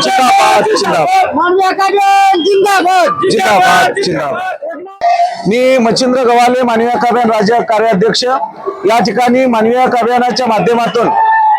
जिंदाबाद जिंदाबाद मानवी आघाडी जिंदाबाद. जिंदाबाद जिंदाबाद. मी मच्छिंद्र गवाले मानवी हक्क अभियान राज्य कार्याध्यक्ष. या ठिकाणी मानवी हक्क अभियानाच्या माध्यमातून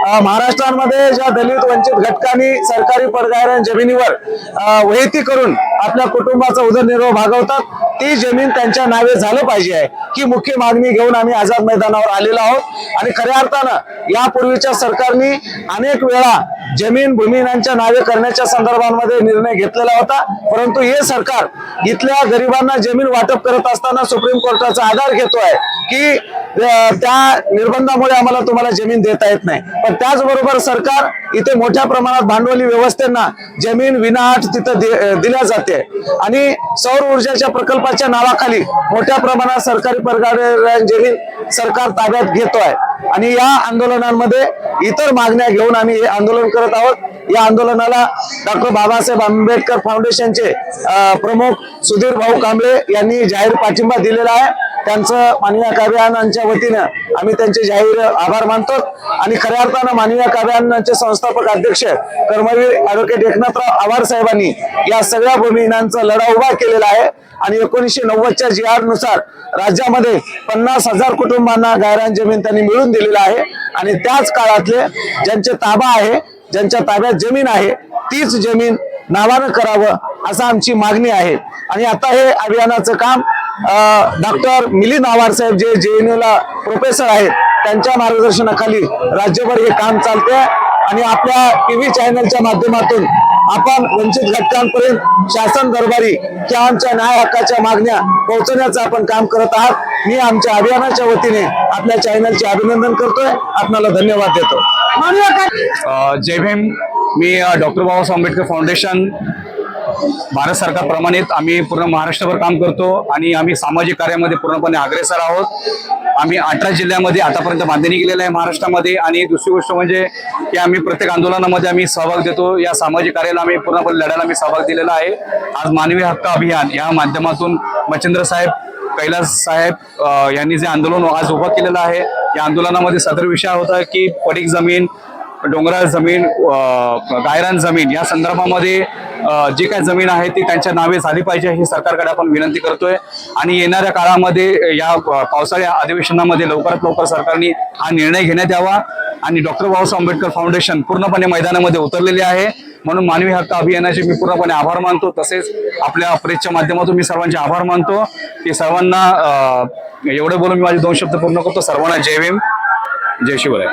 महाराष्ट्रामध्ये ज्या दलित वंचित घटकांनी सरकारी परगाऱ्या जमिनीवर अ, वहिती करून आपल्या कुटुंबाचा उदरनिर्वाह भागवतात ती जमीन त्यांच्या नावे झालं पाहिजे आहे. ही मुख्य मागणी घेऊन आम्ही आझाद मैदानावर आलेलो आहोत. आणि खऱ्या अर्थानं यापूर्वीच्या सरकारने अनेक वेळा जमीन भूमिनांच्या नावे करण्याच्या संदर्भामध्ये निर्णय घेतलेला होता. परंतु हे सरकार इथल्या गरिबांना जमीन वाटप करत असताना सुप्रीम कोर्टाचा आधार घेतो आहे की त्या निर्बंधामुळे आम्हाला तुम्हाला जमीन देता येत नाही. पण त्याचबरोबर सरकार इथे मोठ्या प्रमाणात भांडवली व्यवस्थेना जमीन विनाआट तिथं दिल्या जाते. आणि सौर ऊर्जाच्या प्रकल्पाच्या नावाखाली मोठ्या प्रमाणात सरकारी परगार जमीन सरकार ताब्यात घेतोय. आणि या आंदोलनांमध्ये इतर मागण्या घेऊन आम्ही हे आंदोलन करत आहोत. या आंदोलनाला डॉक्टर बाबासाहेब आंबेडकर फाउंडेशनचे प्रमुख सुधीर भाऊ कांबळे यांनी जाहीर पाठिंबा दिलेला आहे. त्यांचं मानवी हक्क वतीनं आम्ही त्यांचे जाहीर आभार मानतो आणि खऱ्या अर्थानं मानवी हक्क संस्थापक अध्यक्ष कर्मवीर ॲडव्होकेट एकनाथराव आवार साहेबांनी या सगळ्या भूमिहीनांचा लढा उभा केलेला आहे. आणि एकोणीसशे नव्वदच्या जी आरनुसार राज्यामध्ये पन्नास हजार कुटुंबांना गायरान जमीन त्यांनी मिळून दिलेलं आहे. आणि त्याच काळातले ज्यांचे ताबा आहे ज्यांच्या ताब्यात जमीन आहे तीच जमीन नावानं करावं असं आमची मागणी आहे. आणि आता हे अभियानाचं काम डॉक्टर मिलिंद आवार साहेब जे जे ला प्रोफेसर आहेत त्यांच्या मार्गदर्शनाखाली राज्यभर हे काम चालते आणि आपल्या टीव्ही चॅनलच्या माध्यमातून आपण वंचित घटकांपर्यंत शासन दरबारी किंवा आमच्या न्याय हक्काच्या मागण्या पोहोचवण्याचं आपण काम करत आहात. मी आमच्या अभियानाच्या वतीने आपल्या चॅनलचे अभिनंदन करतोय. आपल्याला धन्यवाद देतो. जय भीम. मी डॉक्टर बाबासाहेब आंबेडकर फाउंडेशन भारत सरकार प्रमाणित आम्ही पूर्ण महाराष्ट्रभर काम करतो आणि आम्ही सामाजिक कार्यामध्ये पूर्णपणे अग्रेसर आहोत. आम्ही अठरा जिल्ह्यामध्ये आतापर्यंत बांधणी केलेलं आहे महाराष्ट्रामध्ये आणि दुसरी गोष्ट म्हणजे की आम्ही प्रत्येक आंदोलनामध्ये आम्ही सहभाग देतो. या सामाजिक कार्याला आम्ही पूर्णपणे लढायला आम्ही सहभाग दिलेला आहे. आज मानवी हक्क अभियान या माध्यमातून मच्छिंद्र साहेब कैलास साहेब यांनी जे आंदोलन आज उभं केलेलं आहे या आंदोलनामध्ये सदर विषय होता की पडीक जमीन डोंगराळ जमीन गायरान जमीन या संदर्भामध्ये जी काय जमीन आहे ती त्यांच्या नावे झाली पाहिजे ही सरकारकडे आपण विनंती करतोय. आणि येणाऱ्या काळामध्ये या पावसाळ्या पावसाळी अधिवेशनामध्ये लवकरात लवकर सरकारने हा निर्णय घेण्यात यावा. आणि डॉक्टर बाबासाहेब आंबेडकर फाउंडेशन पूर्णपणे मैदानामध्ये उतरलेले आहे. म्हणून मानवी हक्क अभियानाचे मी पूर्णपणे आभार मानतो. तसेच आपल्या प्रेसच्या माध्यमातून मी सर्वांचे आभार मानतो. की सर्वांना एवढं बोलून मी माझे दोन शब्द पूर्ण करतो. सर्वांना जय भीम. जय शिवराय.